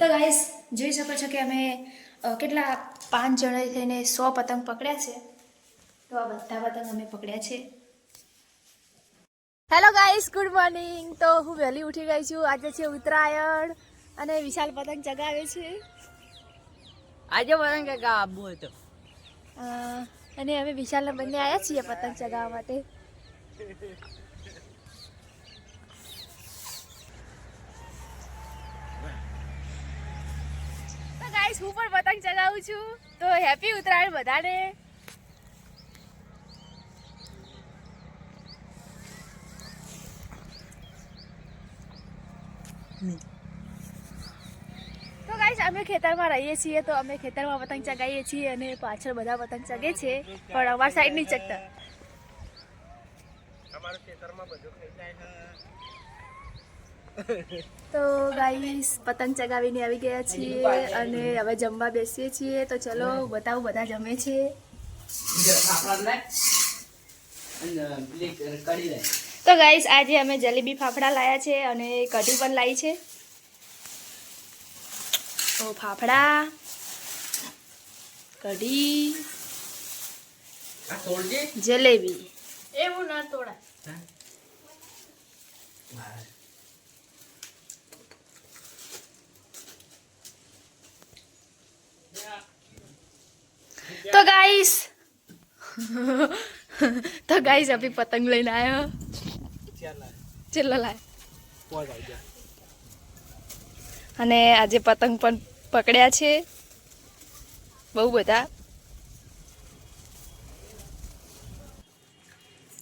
તો ગાઈસ જોઈ શકો છો કે અમે કેટલા પાંચ જણા થઈને સો પતંગ પકડ્યા છે. તો આ બધા પતંગ અમે પકડ્યા છે. હેલો ગાઈસ ગુડ મોર્નિંગ તો હું વહેલી ઉઠી ગઈ છું. આજે છે ઉત્તરાયણ અને વિશાલ પતંગ ચગાવે છે. આજે પતંગ ચગાવ આબુ હતો. અને અમે વિશાલને બંને આવ્યા છીએ પતંગ ચગાવવા માટે. હું પણ પતંગ ચગાવું છું. તો હેપી ઉત્તરાયણ બધાને. તો ગાઈસ અમે ખેતરમાં રહીએ છીએ, તો અમે ખેતરમાં પતંગ ચગાવીએ છીએ અને પાછળ બધા પતંગ ચગે છે, પણ અમારી સાઈડ ચગતા તો ગાઈસ પતંગ ચગાવીને આવી ગયા છીએ અને હવે જમવા બેસીએ છીએ. તો ચલો બતાવું બધા જમે છે? તો ગાઈસ આજે અમે જલેબી ફાફડા લાયા છે અને કઢી પણ લાવી છે. તો ફાફડા કઢી જલેબી. એવું ના તોડા તો ગાઈસ તો ગાઈસ અભી પતંગ લઈને આવ્યો ચેલ્લો લાય. અને આજે પતંગ પણ પકડ્યા છે. બહુ બધા.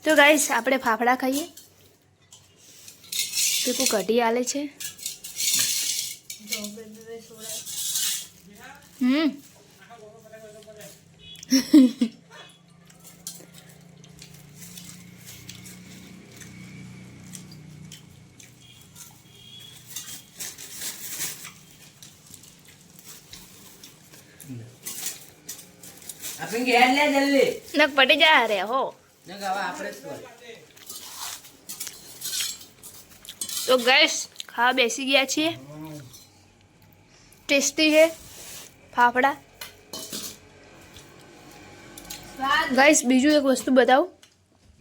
તો ગાઈસ આપણે ફાફડા ખાઈએ. પીકુ કઢી આલે છે. હમ. આપણે ઘેર લે જલ્દી. નક પટી જા રે હો. ને કે હવે આપણે જ કર તો ગેસ ખાવા બેસી ગયા છીએ. ટેસ્ટી છે ફાફડા. ગાઈસ બીજું એક વસ્તુ બતાવું.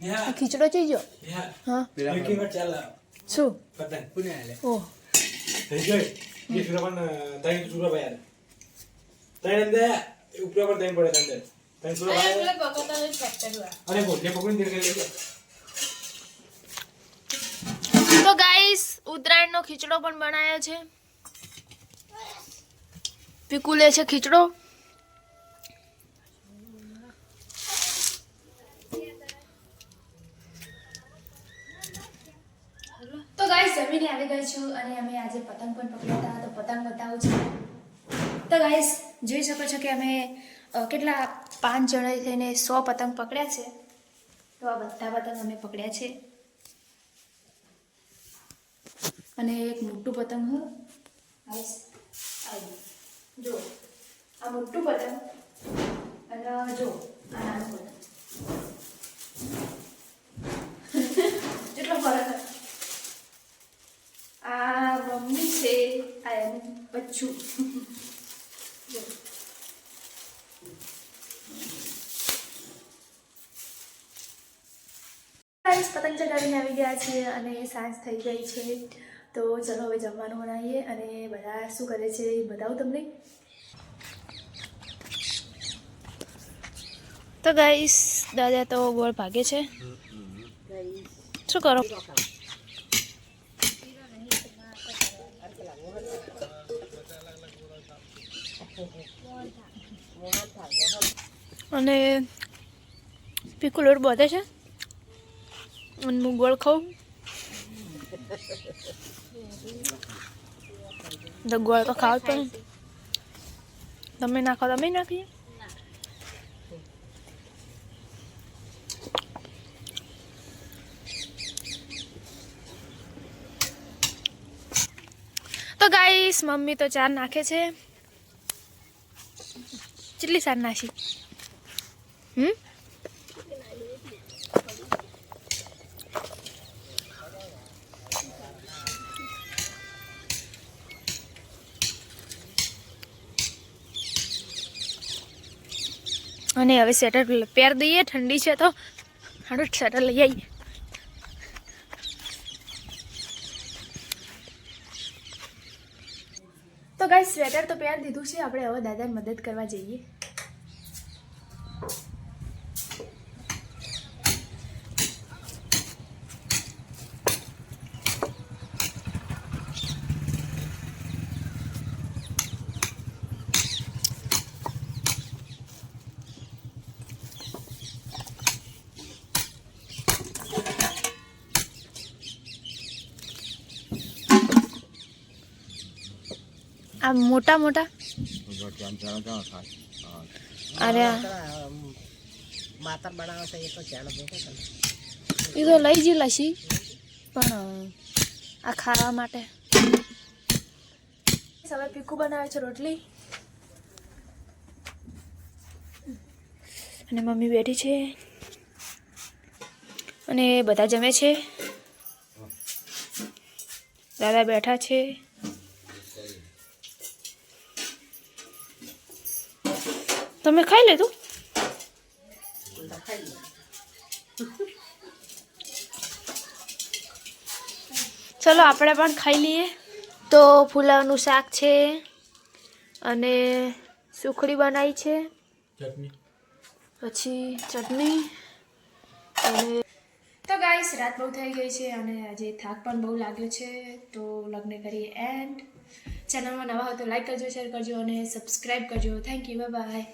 આ ખીચડો ચઈ ગયો હા. શું? પુણે લે ઓહ તો ગાઈસ ઉત્તરાયણનો ખીચડો પણ બનાવ્યો છે. પીકુ લે છે ખીચડો. તો ગાઈસ જમીને આવી ગઈ છું અને અમે આજે પતંગ પણ પકડ્યા હતા. તો પતંગ બતાવું છું. તો ગાઈસ જોઈ શકો છો કે અમે કેટલા પાંચ જણા થઈને સો પતંગ પકડ્યા છે. તો આ બધા પતંગ અમે પકડ્યા છે. અને એક મોટું પતંગ હ જો આ મોટું પતંગ અને જો આ નાનું પતંગ. આ મમ્મી છે, આ એનું બચ્ચું જો ગાઈસ પતંગ ચગાવીને આવી ગયા છીએ અને સાંજ થઈ ગઈ છે. તો ચલો હવે જમવાનું બનાવીએ અને બધા શું કરે છે એ બતાવું તમને. તો ગાઈસ દાદા તો ગોળ ભાગે છે. શું કરો? અને પીકુલોર બધે છે? અને હું ગોળ ખાઉં. તો ગોળ તો ખાવ પડે તમે નાખો તમે નાખીએ. તો ગાઈસ મમ્મી તો ચાર નાખે છે. કેટલી સાર નાખી? હમ? અને હવે સ્વેટર પહેર દઈએ, ઠંડી છે તો હાડો સ્વેટર લઈ આવીએ. તો ગાઈ સ્વેટર તો પહેર દીધું છે, આપણે હવે દાદાને મદદ કરવા જઈએ. આ મોટા મોટા? અરે માતર બનાવે એ તો ચાલો એ તો લઈ જ લસી પણ આ ખાવા માટે. હવે પીકુ બનાવે છે રોટલી. અને મમ્મી બેઠી છે. અને બધા જમે છે. દાદા બેઠા છે. તમે ખાઈ લીધું ચલો આપણે પણ ખાઈ લઈએ. તો ફુલાવનું શાક છે અને સુખડી બનાવી છે. પછી ચટણી અને તો ગાઈસ રાત બહુ થઈ ગઈ છે અને આજે થાક પણ બહુ લાગ્યો છે. તો લગ્ન કરીએ એન્ડ ચેનલમાં નવા હોય તો લાઈક કરજો શેર કરજો અને સબસ્ક્રાઈબ કરજો. Thank you bye